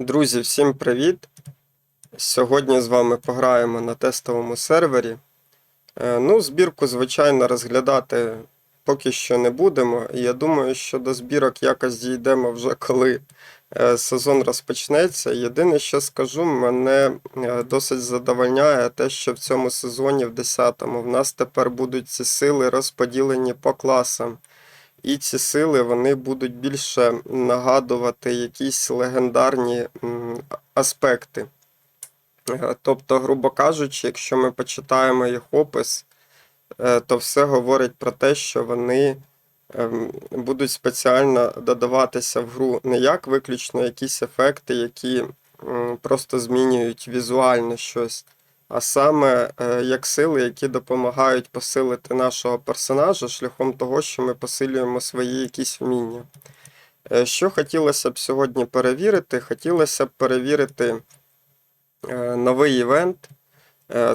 Друзі, всім привіт! Сьогодні з вами пограємо на тестовому сервері. Е, Ну, збірку, звичайно, розглядати поки що не будемо. Я думаю, що до збірок якось дійдемо вже коли е, сезон розпочнеться. Єдине, що скажу, мене е, досить задовольняє те, що в цьому сезоні, в 10-му, в нас тепер будуть ці сили розподілені по класам. І ці сили вони будуть більше нагадувати якісь легендарні аспекти. Е, Тобто, грубо кажучи, якщо ми почитаємо їх опис, е, то все говорить про те, що вони ем, будуть спеціально додаватися в гру не як виключно якісь ефекти, які просто змінюють візуально щось, а саме е, як сили, які допомагають посилити нашого персонажа шляхом того, що ми посилюємо свої якісь вміння. Е, Що хотілося б сьогодні перевірити? Хотілося б перевірити е, новий івент.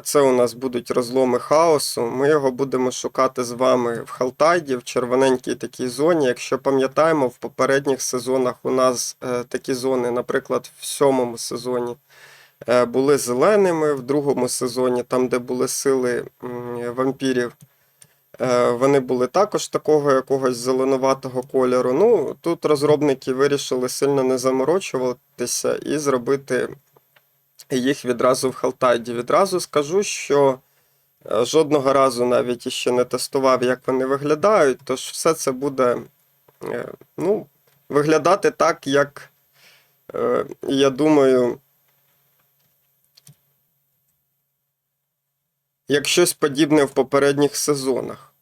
Це у нас будуть розломи хаосу. Ми його будемо шукати з вами в Халтайді, в червоненькій такій зоні. Якщо пам'ятаємо, в попередніх сезонах у нас такі зони, наприклад, в сьомому сезоні були зеленими, в другому сезоні, там, де були сили вампірів, е, вони були також такого якогось зеленуватого кольору. Ну, тут розробники вирішили сильно не заморочуватися і зробити їх відразу в Халтайді. Відразу скажу, що е, жодного разу навіть іще не тестував, як вони виглядають, тож все це буде е, ну, виглядати так, як, е, я думаю, як щось подібне в попередніх сезонах.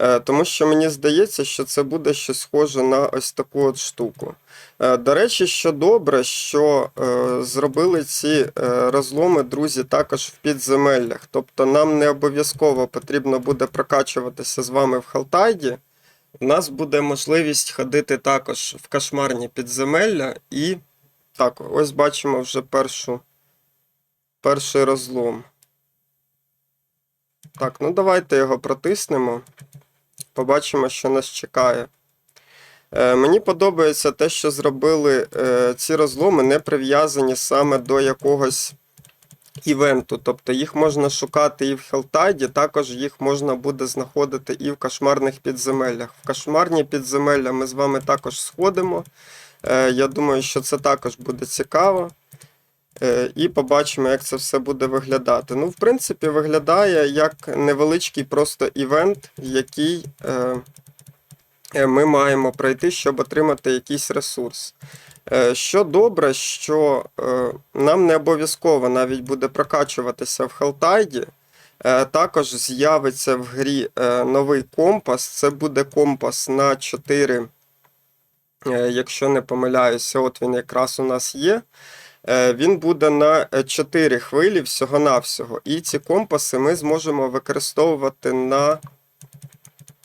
Е, Тому що мені здається, що це буде щось схоже на ось таку от штуку. Е, До речі, що добре, що е, зробили ці розломи, друзі, також в підземеллях. Тобто нам не обов'язково потрібно буде прокачуватися з вами в Халтайді. У нас буде можливість ходити також в кошмарні підземелля. І так, ось бачимо вже першу, перший розлом. Так, ну давайте його протиснемо. Побачимо, що нас чекає. Е, мені подобається те, що зробили е, ці розломи, не прив'язані саме до якогось івенту. Тобто їх можна шукати і в Хелтайді, також їх можна буде знаходити і в кошмарних підземеллях. В кошмарні підземелля ми з вами також сходимо. Е, я думаю, що це також буде цікаво. Е, І побачимо, як це все буде виглядати. Ну, в принципі, виглядає як невеличкий просто івент, який е, е, ми маємо пройти, щоб отримати якийсь ресурс. Що добре, що нам не обов'язково навіть буде прокачуватися в Хелтайді. Також з'явиться в грі новий компас. Це буде компас на 4, е, якщо не помиляюся, от він якраз у нас є. Е, Він буде на 4 хвилі всього-навсього. І ці компаси ми зможемо використовувати на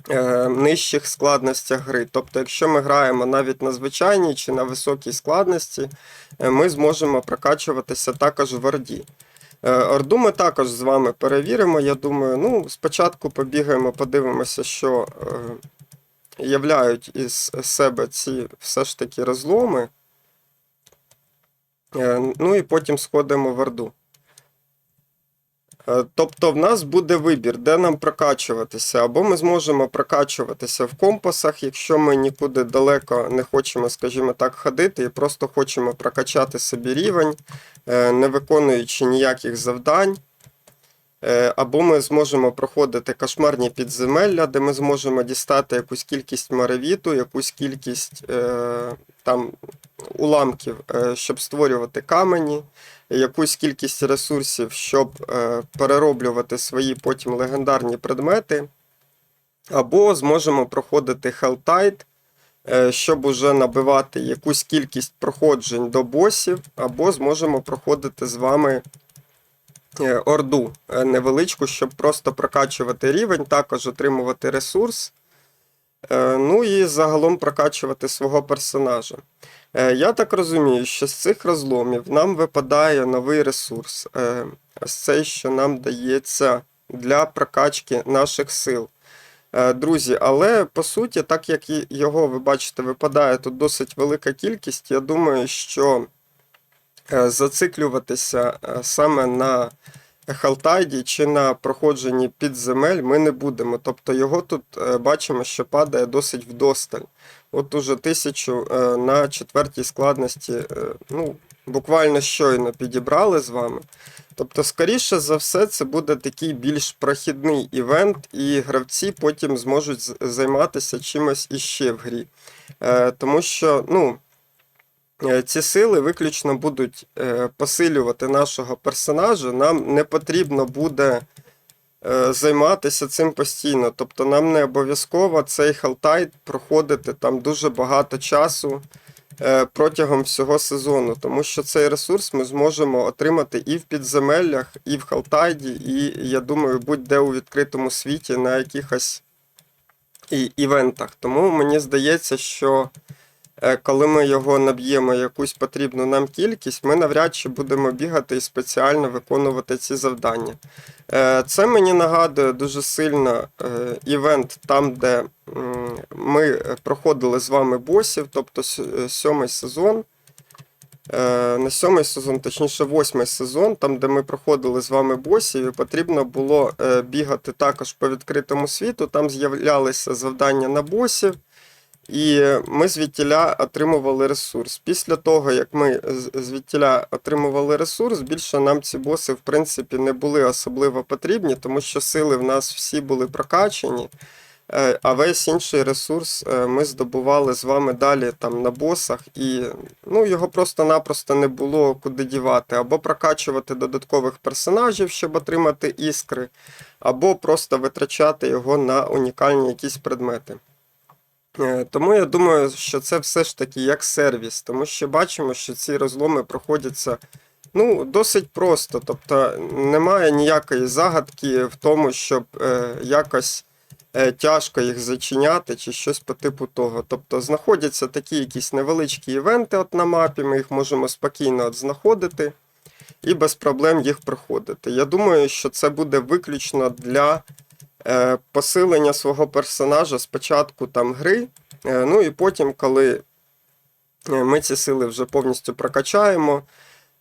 е, нижчих складностях гри. Тобто, якщо ми граємо навіть на звичайній чи на високій складності, е, ми зможемо прокачуватися також в Орді. Е, Орду ми також з вами перевіримо. Я думаю, ну, спочатку побігаємо, подивимося, що е, являють із себе ці все ж таки розломи. Е, Ну і потім сходимо в Орду. Е, Тобто в нас буде вибір, де нам прокачуватися. Або ми зможемо прокачуватися в компасах, якщо ми нікуди далеко не хочемо, скажімо так, ходити і просто хочемо прокачати собі рівень, е, не виконуючи ніяких завдань. Е, Або ми зможемо проходити кошмарні підземелля, де ми зможемо дістати якусь кількість маревіту, якусь кількість е, там, уламків, е, щоб створювати камені, якусь кількість ресурсів, щоб перероблювати свої потім легендарні предмети. Або зможемо проходити е, щоб уже набивати якусь кількість проходжень до босів, або зможемо проходити з вами орду е, невеличку, щоб просто прокачувати рівень, також отримувати ресурс. е, Ну і загалом прокачувати свого персонажа. Е, Я так розумію, що з цих розломів нам випадає новий ресурс. Е, Ось цей, що нам дається для прокачки наших сил. Е, Друзі, але по суті, так як його, ви бачите, випадає тут досить велика кількість, я думаю, що е, зациклюватися е, саме на Халтайді чи на проходженні підземель ми не будемо. Тобто його тут е, бачимо, що падає досить вдосталь. От уже тисячу е, на четвертій складності, е, ну, буквально щойно підібрали з вами. Тобто, скоріше за все, це буде такий більш прохідний івент, і гравці потім зможуть займатися чимось іще в грі. Е, тому що, ну. Е, Ці сили виключно будуть е, посилювати нашого персонажа. Нам не потрібно буде е, займатися цим постійно. Тобто нам не обов'язково цей халтайт проходити там дуже багато часу протягом всього сезону, тому що цей ресурс ми зможемо отримати і в підземеллях, і в халтайді, і, я думаю, будь-де у відкритому світі на якихось і- івентах. Тому мені здається, що коли ми його наб'ємо якусь потрібну нам кількість, ми навряд чи будемо бігати і спеціально виконувати ці завдання. Е, Це мені нагадує дуже сильно е, івент там, де ми проходили з вами босів, тобто е, сьомий сезон. Е, Не сьомий сезон, точніше, восьмий сезон, там, де ми проходили з вами босів, і потрібно було е, бігати також по відкритому світу. Там з'являлися завдання на босів, і ми звідтіля отримували ресурс. Після того, як ми звідтіля отримували ресурс, більше нам ці боси, в принципі, не були особливо потрібні, тому що сили в нас всі були прокачені. Е, А весь інший ресурс е, ми здобували з вами далі там на босах, і ну, його просто-напросто не було куди дівати. Або прокачувати додаткових персонажів, щоб отримати іскри, або просто витрачати його на унікальні якісь предмети. Е, Тому я думаю, що це все ж таки як сервіс, тому що бачимо, що ці розломи проходяться ну, досить просто. Тобто немає ніякої загадки в тому, щоб е, якось е, тяжко їх зачиняти чи щось по типу того. Тобто знаходяться такі якісь невеличкі івенти от на мапі, ми їх можемо спокійно от знаходити і без проблем їх проходити. Я думаю, що це буде виключно для посилення свого персонажа спочатку там гри, е, ну і потім, коли е, ми ці сили вже повністю прокачаємо,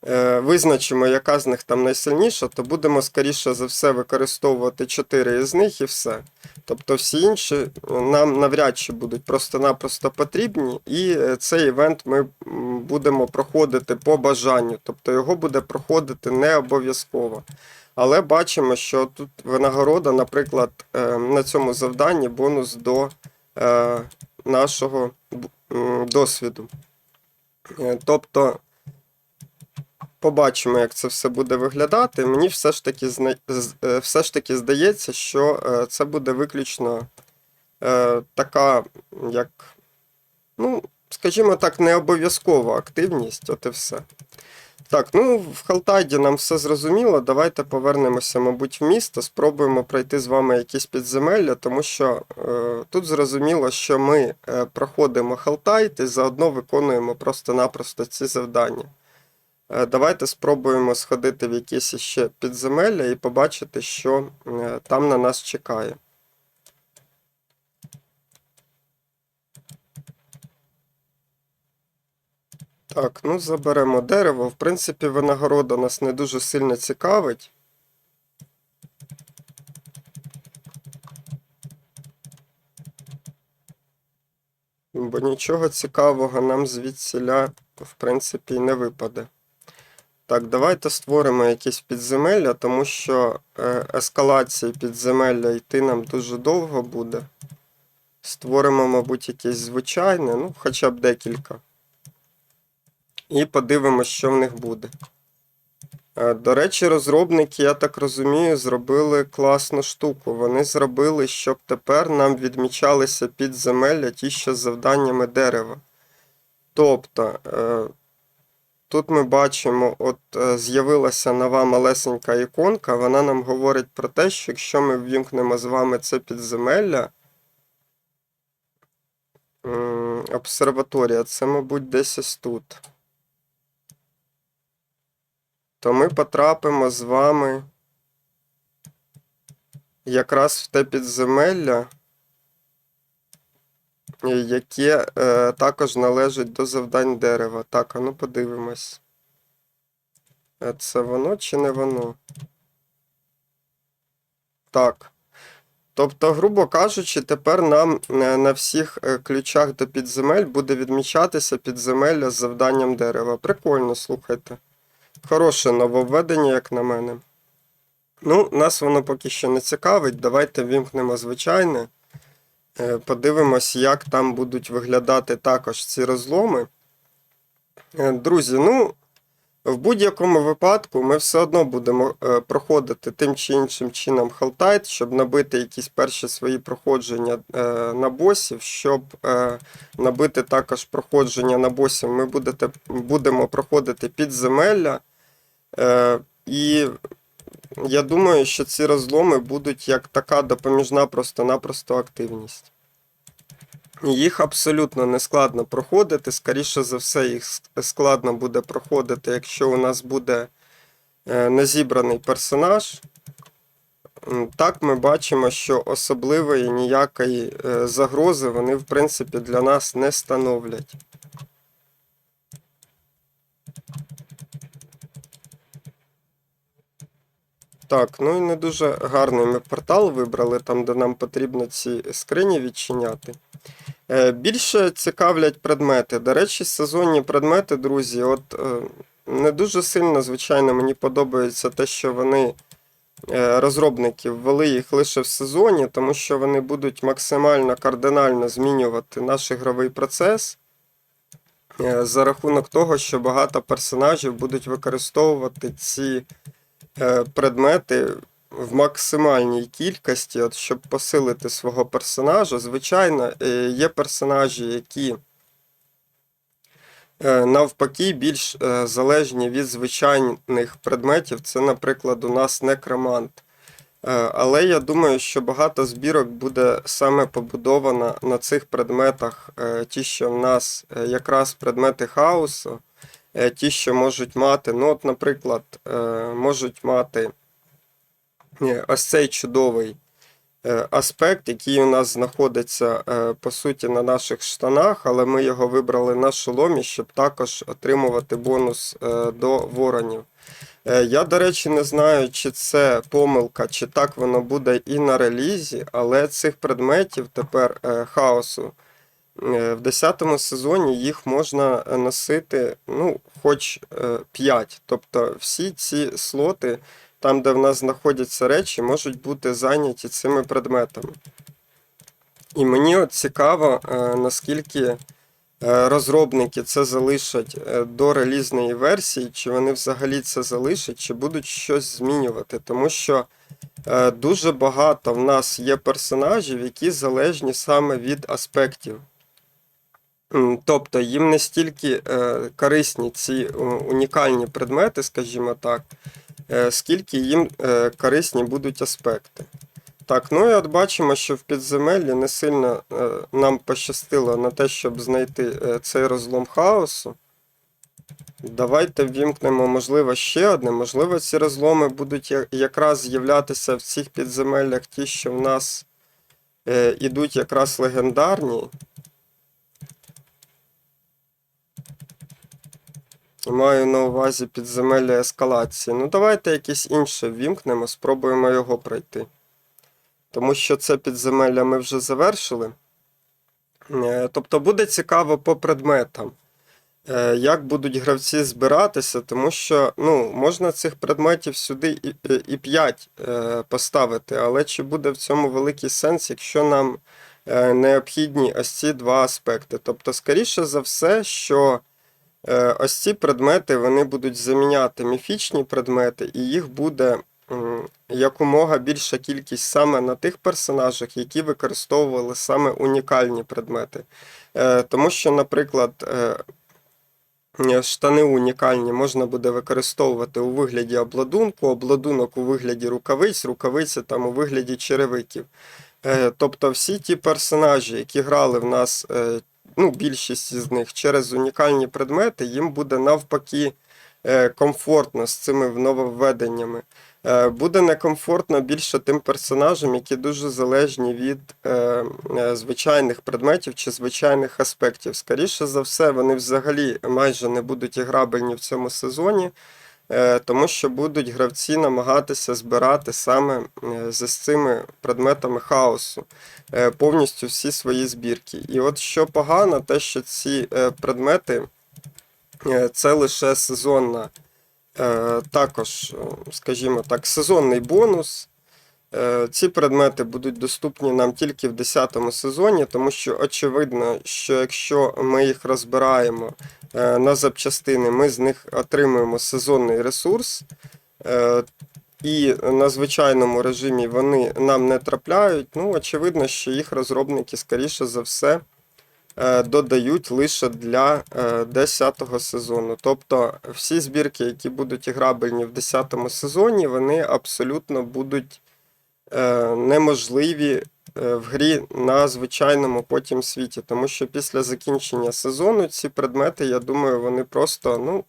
е, визначимо, яка з них там найсильніша, то будемо, скоріше за все, використовувати 4 із них і все. Тобто всі інші е, нам навряд чи будуть просто-напросто потрібні, і е, цей івент ми будемо проходити по бажанню, тобто його буде проходити не обов'язково. Але бачимо, що тут винагорода, наприклад, е, на цьому завданні бонус до е, нашого досвіду. Е, Тобто побачимо, як це все буде виглядати. Мені все ж таки, все ж таки здається, що це буде виключно така, як, ну, скажімо так, не обов'язкова активність, от і все. Так, ну в Халтайді нам все зрозуміло. Давайте повернемося, мабуть, в місто, спробуємо пройти з вами якісь підземелля, тому що е, тут зрозуміло, що ми е, проходимо Халтайт і заодно виконуємо просто-напросто ці завдання. Е, давайте спробуємо сходити в якісь ще підземелля і побачити, що е, там на нас чекає. Так, ну заберемо дерево. В принципі, винагорода нас не дуже сильно цікавить. Бо нічого цікавого нам звідсіля, в принципі, не випаде. Так, давайте створимо якісь підземелля, тому що е, ескалації підземелля йти нам дуже довго буде. Створимо, мабуть, якесь звичайне, ну, хоча б декілька. І подивимося, що в них буде. Е, До речі, розробники, я так розумію, зробили класну штуку. Вони зробили, щоб тепер нам відмічалися підземелля ті, що з завданнями дерева. Тобто, е, тут ми бачимо, от е, з'явилася нова малесенька іконка, вона нам говорить про те, що якщо ми ввімкнемо з вами це підземелля, обсерваторія, це, мабуть, десь ось тут. То ми потрапимо з вами якраз в те підземелля, яке е, також належить до завдань дерева. Так, а ну подивимось. Е, Це воно чи не воно? Так. Тобто, грубо кажучи, тепер нам е, на всіх е, ключах до підземель буде відмічатися підземелля з завданням дерева. Прикольно, слухайте. Хороше нововведення, як на мене. Ну, нас воно поки що не цікавить. Давайте вімкнемо звичайне. Е, Подивимось, як там будуть виглядати також ці розломи. Е, Друзі, ну, в будь-якому випадку ми все одно будемо е, проходити тим чи іншим чином халтайт, щоб набити якісь перші свої проходження на босів, щоб набити також проходження на босів, ми будете, будемо проходити підземелля. Е, і я думаю, що ці розломи будуть як така допоміжна просто-напросто активність. Їх абсолютно не складно проходити. Скоріше за все, їх складно буде проходити, якщо у нас буде е, незібраний персонаж. Так, ми бачимо, що особливої ніякої е, загрози вони, в принципі, для нас не становлять. Так, ну і не дуже гарний ми портал вибрали, там, де нам потрібно ці скрині відчиняти. Е, Більше цікавлять предмети. До речі, сезонні предмети, друзі, от е, не дуже сильно, звичайно, мені подобається те, що вони е, розробники ввели їх лише в сезоні, тому що вони будуть максимально кардинально змінювати наш ігровий процес. За рахунок того, що багато персонажів будуть використовувати ці предмети в максимальній кількості, от, щоб посилити свого персонажа. Звичайно, е, є персонажі, які е, навпаки більш е, залежні від звичайних предметів. Це, наприклад, у нас некромант. Е, Але я думаю, що багато збірок буде саме побудовано на цих предметах, е, ті, що в нас е, якраз предмети хаосу, е, ті, що можуть мати, ну, от, наприклад, е, можуть мати е, ось цей чудовий е, аспект, який у нас знаходиться е, по суті на наших штанах, але ми його вибрали на шоломі, щоб також отримувати бонус е, до воронів. Е, Я, до речі, не знаю, чи це помилка, чи так воно буде і на релізі, але цих предметів тепер е, хаосу е, в 10 сезоні їх можна е, носити, ну, хоч 5. Тобто всі ці слоти, там, де в нас знаходяться речі, можуть бути зайняті цими предметами. І мені от цікаво, е, наскільки е, розробники це залишать е, до релізної версії, чи вони взагалі це залишать, чи будуть щось змінювати. Тому що е, дуже багато в нас є персонажів, які залежні саме від аспектів. Тобто їм не стільки е, корисні ці унікальні предмети, скажімо так, е, скільки їм е, корисні будуть аспекти. Так, ну і от бачимо, що в підземеллі не сильно нам пощастило на те, щоб знайти цей розлом хаосу. Давайте ввімкнемо, можливо, ще одне. Можливо, ці розломи будуть якраз з'являтися в цих підземеллях, ті, що в нас ідуть якраз легендарні. Маю на увазі підземелля ескалації. Ну, давайте якесь інше ввімкнемо, спробуємо його пройти. Тому що це підземелля ми вже завершили. Е, Тобто буде цікаво по предметам, е, як будуть гравці збиратися, тому що ну, можна цих предметів сюди і, і 5 поставити, але чи буде в цьому великий сенс, якщо нам е, необхідні ось ці два аспекти? Тобто, скоріше за все, що Е, Ось ці предмети вони будуть заміняти міфічні предмети, і їх буде якомога більша кількість саме на тих персонажах, які використовували саме унікальні предмети. Е, Тому що, наприклад, е, е, штани унікальні можна буде використовувати у вигляді обладунку, обладунок у вигляді рукавиць, рукавиці там у вигляді черевиків. Е, Тобто всі ті персонажі, які грали в нас е, ну, більшість з них через унікальні предмети, їм буде навпаки е, комфортно з цими нововведеннями. Е, Буде некомфортно більше тим персонажам, які дуже залежні від е, е, звичайних предметів чи звичайних аспектів. Скоріше за все, вони взагалі майже не будуть іграбельні в цьому сезоні. Е, тому що будуть гравці намагатися збирати саме е, з цими предметами хаосу е, повністю всі свої збірки. І от що погано, те, що ці предмети це лише сезонна, також, скажімо так, сезонний бонус. Е, Ці предмети будуть доступні нам тільки в 10 сезоні, тому що очевидно, що якщо ми їх розбираємо е, на запчастини, ми з них отримуємо сезонний ресурс. е, І на звичайному режимі вони нам не трапляють. Ну, очевидно, що їх розробники, скоріше за все, додають лише для 10 сезону. Тобто всі збірки, які будуть іграбельні в 10 сезоні, вони абсолютно будуть неможливі е, в грі на звичайному потім світі. Тому що після закінчення сезону ці предмети, я думаю, вони просто ну,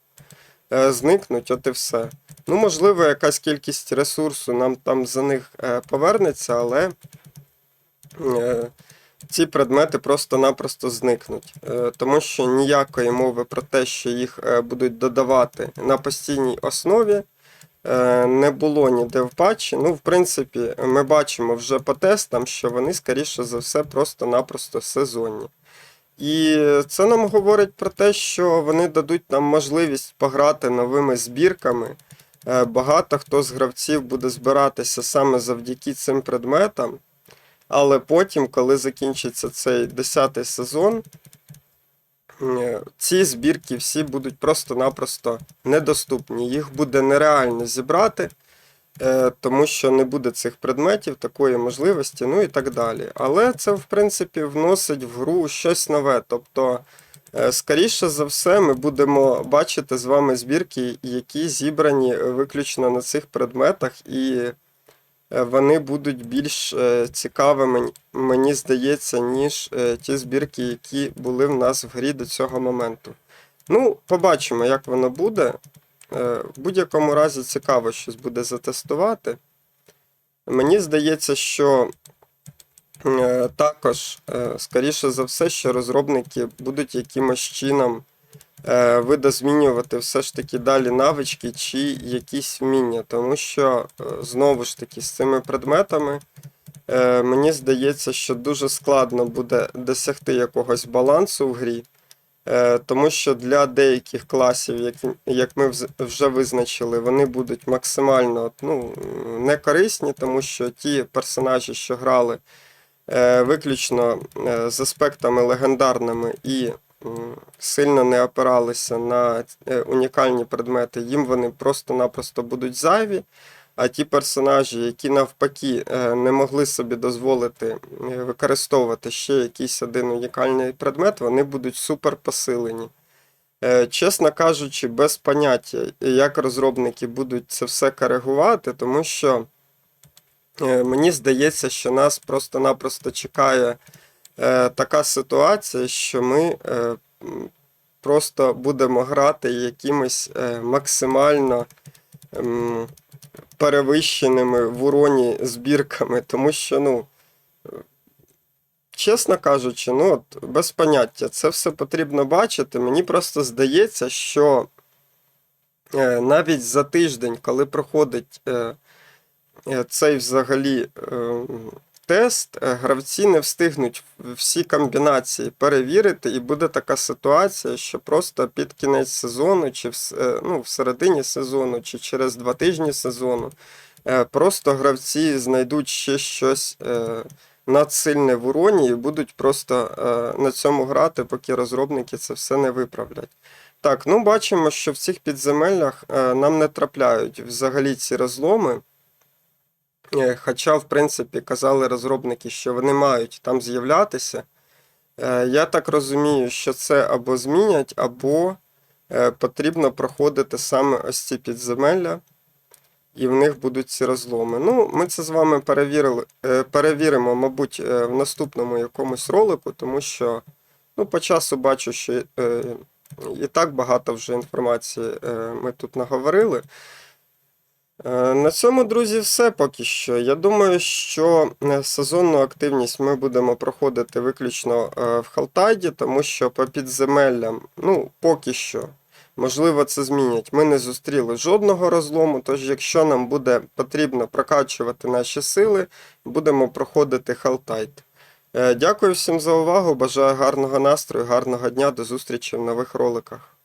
е, зникнуть, от і все. Ну, можливо, якась кількість ресурсу нам там за них е, повернеться, але е, ці предмети просто-напросто зникнуть. Е, тому що ніякої мови про те, що їх е, будуть додавати на постійній основі, е, не було ніде в патчі. Ну, в принципі, ми бачимо вже по тестам, що вони, скоріше за все, просто-напросто сезонні. І це нам говорить про те, що вони дадуть нам можливість пограти новими збірками. Е, Багато хто з гравців буде збиратися саме завдяки цим предметам. Але потім, коли закінчиться цей 10-й сезон, е, ці збірки всі будуть просто-напросто недоступні. Їх буде нереально зібрати, е, тому що не буде цих предметів, такої можливості, ну і так далі. Але це, в принципі, вносить в гру щось нове. Тобто, е, скоріше за все, ми будемо бачити з вами збірки, які зібрані виключно на цих предметах, і е, вони будуть більш е, цікавими, мені здається, ніж е, ті збірки, які були в нас в грі до цього моменту. Ну, побачимо, як воно буде. Е, В будь-якому разі цікаво щось буде затестувати. Мені здається, що е, також, е, скоріше за все, що розробники будуть якимось чином е, видозмінювати все ж таки далі навички чи якісь вміння. Тому що, е, знову ж таки, з цими предметами. Е, Мені здається, що дуже складно буде досягти якогось балансу в грі. Е, Тому що для деяких класів, як, ми вже визначили, вони будуть максимально ну, не корисні, тому що ті персонажі, що грали е, виключно е, з аспектами легендарними і сильно не опиралися на е, унікальні предмети, їм вони просто-напросто будуть зайві. А ті персонажі, які навпаки е, не могли собі дозволити е, використовувати ще якийсь один унікальний предмет, вони будуть супер посилені. Чесно кажучи, без поняття, як розробники будуть це все коригувати, тому що мені здається, що нас просто-напросто чекає така ситуація, що ми е, просто будемо грати якимось е, максимально. перевищеними в уроні збірками, тому що, ну, чесно кажучи, ну, от, без поняття, це все потрібно бачити. Мені просто здається, що е, навіть за тиждень, коли проходить е, е, цей взагалі е, тест, е, гравці не встигнуть всі комбінації перевірити, і буде така ситуація, що просто під кінець сезону, чи в, е, ну, в середині сезону, чи через два тижні сезону, е, просто гравці знайдуть ще щось надсильне в уроні і будуть просто на цьому грати, поки розробники це все не виправлять. Так, ну бачимо, що в цих підземеллях нам не трапляють взагалі ці розломи. Е, Хоча, в принципі, казали розробники, що вони мають там з'являтися. Е, Я так розумію, що це або змінять, або е, потрібно проходити саме ось ці підземелля, і в них будуть ці розломи. Ну, ми це з вами перевірили, перевіримо, мабуть, в наступному якомусь ролику, тому що ну, по часу бачу, що і так багато вже інформації ми тут наговорили. Е, На цьому, друзі, все поки що. Я думаю, що е, сезонну активність ми будемо проходити виключно е, в Халтайді, тому що по підземеллям, ну, поки що, Можливо, це змінять. Ми не зустріли жодного розлому, тож якщо нам буде потрібно прокачувати наші сили, будемо проходити халтайт. Е, Дякую всім за увагу. Бажаю гарного настрою, гарного дня. До зустрічі в нових роликах.